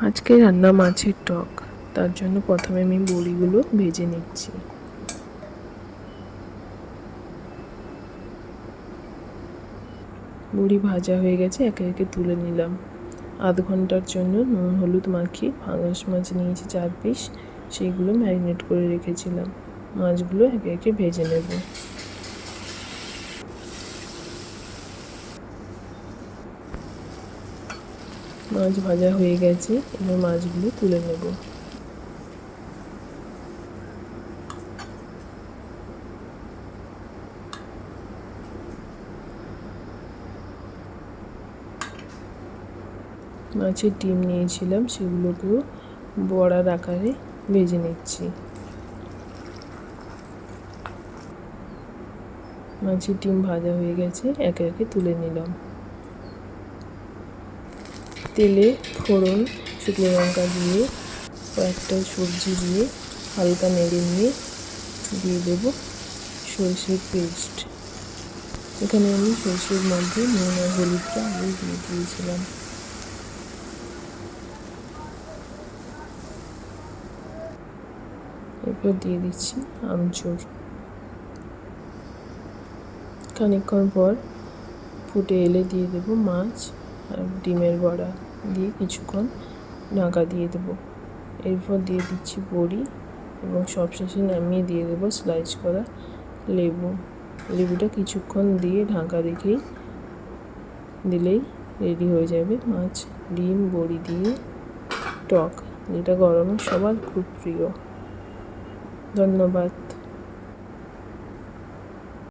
আজকে রান্না মাছের টক। তার জন্য প্রথমে আমি বড়িগুলো ভেজে নিচ্ছি। বড়ি ভাজা হয়ে গেছে, একে একে তুলে নিলাম। আধ ঘণ্টার জন্য নুন, হলুদ মাখিয়ে ফাঙাস মাছ নিয়েছি চার পিস। সেইগুলো ম্যারিনেট করে রেখেছিলাম। মাছগুলো একে একে ভেজে নেব। মাছ ভাজা হয়ে গেছে, এবার মাছগুলো তুলে নেব। মাছের ডিম নিয়েছিলাম, সেগুলোকেও বড়ার আকারে ভেজে নিচ্ছি। মাছের ডিম ভাজা হয়ে গেছে, একে একে তুলে নিলাম। তেলে ফোড়ন, শুকনো লঙ্কা দিয়ে কয়েকটা সবজি দিয়ে হালকা নেড়ে নিয়ে দিয়ে দেব সরষের পেস্ট। এখানে আমি সরষের মধ্যে নুন আর হলুদটা আগে দিয়ে দিয়েছিলাম। এরপর দিয়ে দিচ্ছি আমচুর। খানিকক্ষণ পর ফুটে এলে দিয়ে দেবো মাছ। ডিমের বড়া দিয়ে কিছুক্ষণ ঢাকা দিয়ে দেবো। এরপর দিয়ে দিচ্ছি বড়ি এবং সবশেষে নামিয়ে দিয়ে দেবো স্লাইস করা লেবু। লেবুটা কিছুক্ষণ দিয়ে ঢাকা রেখেই দিলেই রেডি হয়ে যাবে মাছ, ডিম, বড়ি দিয়ে টক। যেটা গরমে সবার খুব প্রিয়। ধন্যবাদ।